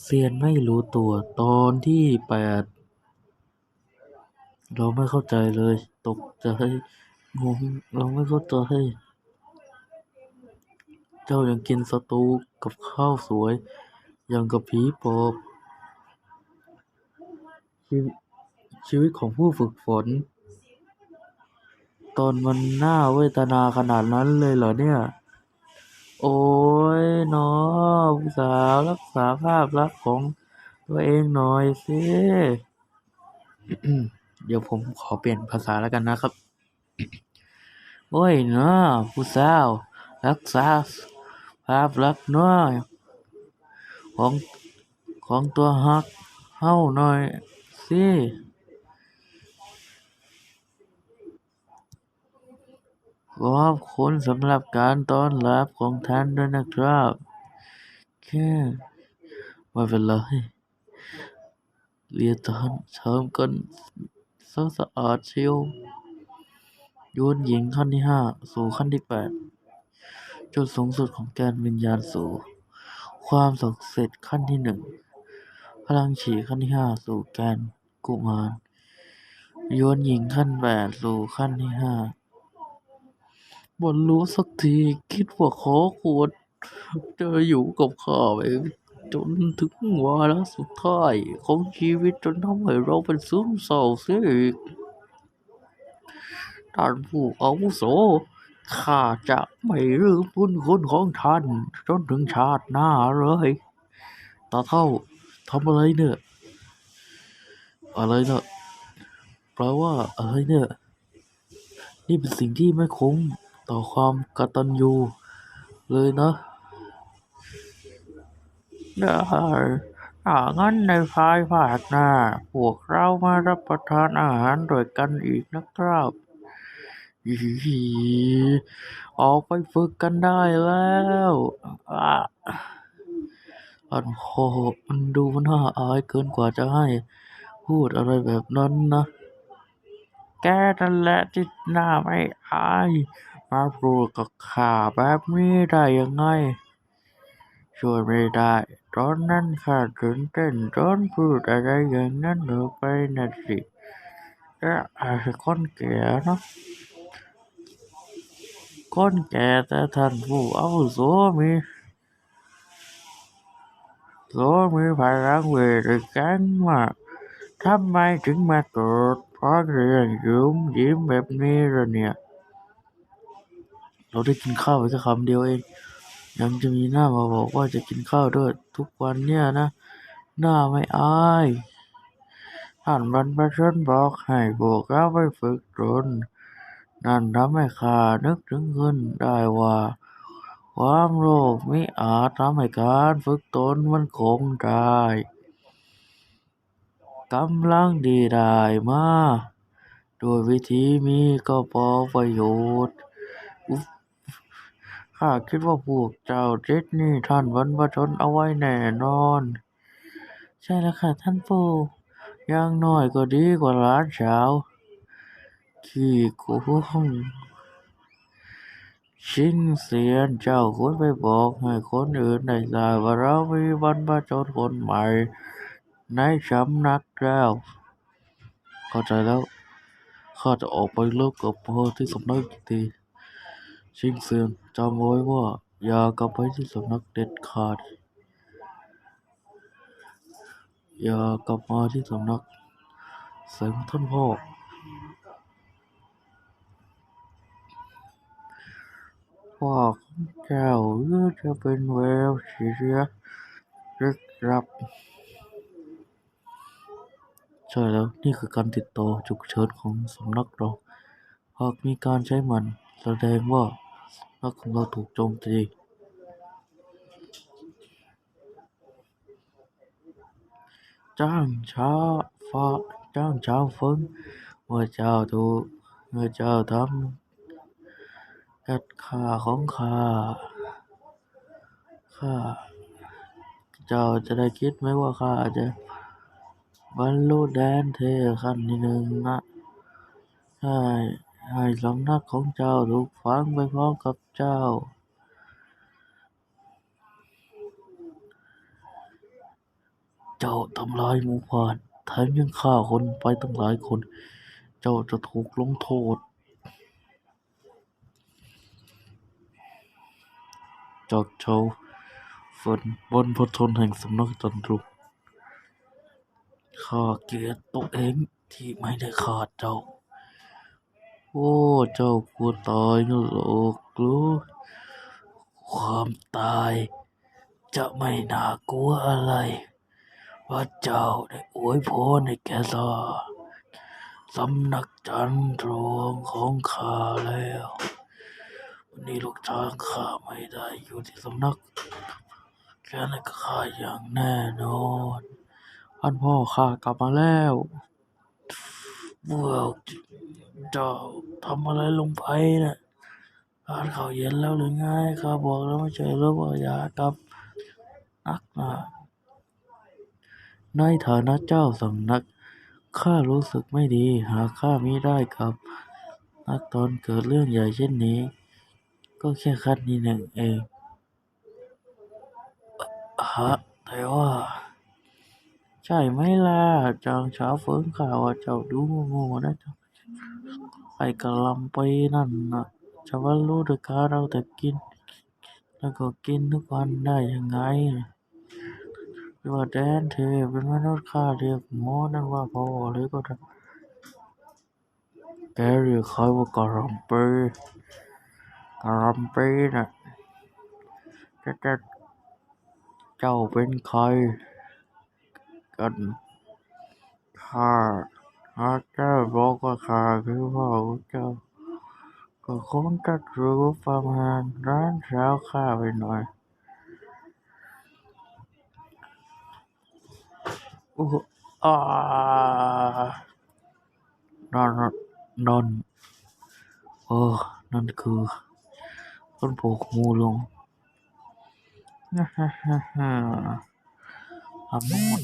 เซียนไม่รู้ตัว ตอนที่แปดเราไม่เข้าใจเลย ตกใจงงเราไม่เข้าใจเจ้ายังกินสตูกับข้าวสวย อย่างกับผีปอบชีวิชีวิตของผู้ฝึกฝน ตอนมันหน่าเวทนาขนาดนั้นเลยเหรอเนี่ย โอ้ สาวรักษาภาพลักษณ์ของตัวเองหน่อยสิ เดี๋ยวผมขอเปลี่ยนภาษาแล้วกันนะครับ โอ้ยเนาะผู้สาว รักษาภาพลักษณ์เนาะของของตัวฮักเฮาหน่อยสิขอบคุณสำหรับการต้อนรับของท่านด้วยนะครับ แค่ไม่เป็นไรเรียนตอนเชิมกันซะสะอาดเชียวโยนหญิงขั้นที่ห้าสู่ขั้นที่แปดจุดสูงสุดของแกนวิญญาณสู่ ความสิทธิ์ขั้นที่หนึ่งพลังฉีขั้นที่ห้าสู่แกนกุมารโยนหญิงขั้นแปดสู่ขั้นที่ห้าบรรลุสักทีคิดว่าขอขวด จะอยู่กับข้าไปจนถึงวาระสุดท้ายของชีวิตจนทำให้เราเป็นซึมเศร้าเสียอีกท่านผู้อาวุโสข้าจะไม่ลืมบุญคุณของท่านจนถึงชาติหน้าเลยตาเท่าทำอะไรเนี่ย อะไรเนะแปลว่าอะไรเนี่ย นี่เป็นสิ่งที่ไม่คุ้มต่อความกตัญญูเลยนะ ได้ถ้างั้นในภายภาคหน้า พวกเรามารับประทานอาหารด้วยกันอีกนะครับอออกไปฝึกกันได้แล้วอะอันโหมันดูน่าอายเกินกว่าจะให้ พูดอะไรแบบนั้นนะ แกนั่นแหละที่หน้าไม่อาย มาพูดกับข้าแบบนี้ได้ยังไง ช่วยไม่ได้ ตอนนั้นข้าตื่นเต้นจนพูดอะไรอย่างนั้นออกไปนะสิและอาจจะคนแก่เนาะคนแก่แต่ท่านผู้อาวุโสมีโสมีพลังเวทแข็งมากทำไมถึงมาเกิดเพราะเรื่องยุ่มยิ้มแบบนี้ล่ะเนี่ย เราได้กินข้าวไปแค่คำเดียวเอง ยังจะมีหน้ามาบอกว่าจะกินข้าวด้วยทุกวันเนี่ยนะ หน้าไม่อายท่านบรรพชนบอกให้พวกเราไปฝึกตนนั่นทำให้ข้านึกถึงขึ้นได้ว่า ความโลภมิอาจทำให้การฝึกตนมันคงได้กำลังดีได้มาโดยวิธีมีก็พอประโยชน์อุ๊บ ข้าคิดว่าพวกเจ้าเจ็ดนี่ท่านบรรพชนเอาไว้แน่นอน ใช่แล้วค่ะท่านปู่อย่างน้อยก็ดีกว่าหลานสาว ขี้โกงชิงเซียนเจ้าควรไปบอกให้คนอื่นได้ทราบว่าเรามีบรรพชนคนใหม่ในสำนักแล้วเข้าใจแล้วข้าจะออกไปเลิกกับเธอที่สำนักอีกที ชิงเซียนจำไว้ว่า อย่ากลับไปที่สำนักเด็ดขาด อย่ากลับมาที่สำนักแสงท่านพ่อ ว่าเจ้าหรือจะเป็นแววเสียลึกลับใช่แล้วนี่คือการติดต่อฉุกเฉินของสำนักเรา หากมีการใช้มันแสดงว่า สำนักของเราถูกโจมตีจ้างช้าฟ้าจ้างช้างเฟิงเมื่อเจ้าถูกเมื่อเจ้าทำกัดขาของข้าข้าเจ้าจะได้คิดไหมว่าข้าจะบรรลุแดนเทขั้นที่หนึ่งนะใช่ ให้สำนักของเจ้าถูกฝังไปพร้อมกับเจ้า เจ้าทำลายหมู่บ้านแถมยังฆ่าคนไปตั้งหลายคน เจ้าจะถูกลงโทษ จากชาวเฟินบนพชนแห่งสำนักจันทรุข้าเกลียดตัวเองที่ไม่ได้ฆ่าเจ้า โอ้ เจ้ากลัวตายนะโลกรู้ความตายจะไม่น่ากลัวอะไร พระเจ้าได้อวยพรให้แกข้าสำนักจันทรวงของข้าแล้ว วันนี้ลูกช้างข้าไม่ได้อยู่ที่สำนักแค่นั้นข้าอย่างแน่นอนท่านพ่อข้ากลับมาแล้ว พวกเจ้าทำอะไรลงไปนะ่ะทานข้าวเย็นแล้วหรือไงข้าบอกแล้วไม่ใช่หรือว่าอย่ากลับนักนะในฐานะเจ้าสำนักข้ารู้สึกไม่ดี หากข้ามิได้กลับนักตอนเกิดเรื่องใหญ่เช่นนี้ ก็แค่ขั้นนี้หนึ่งเองฮะแต่ว่า ใช่ไหมล่ะจางเช้าเฟิงข่าวว่าเจ้าดูโง่นะเจ้าไอ้กะล่ำปีนั่นนะจะว่ารู้ด้วยการเราแต่กิน แล้วก็กินทุกวันได้ยังไงว่าแดนเทเป็นมนุษย์ข้าเรียกหมอนั่นว่าพอหรือก็ได้แกเรียกเขาว่ากะล่ำปีกะล่ำปีน่ะแต่แต่เจ้าเป็นใคร กันข้าหากเจ้าบอกว่าข้าคือพ่อของเจ้า ก็คงจะรู้ประมาณร้านเช้าข้าไปหน่อยโอ้อานั่นน่ะนั่นเออนั่นคือต้นโพกงูลงฮ่าฮ่าฮ่า ฮ่าทำทั้งหมด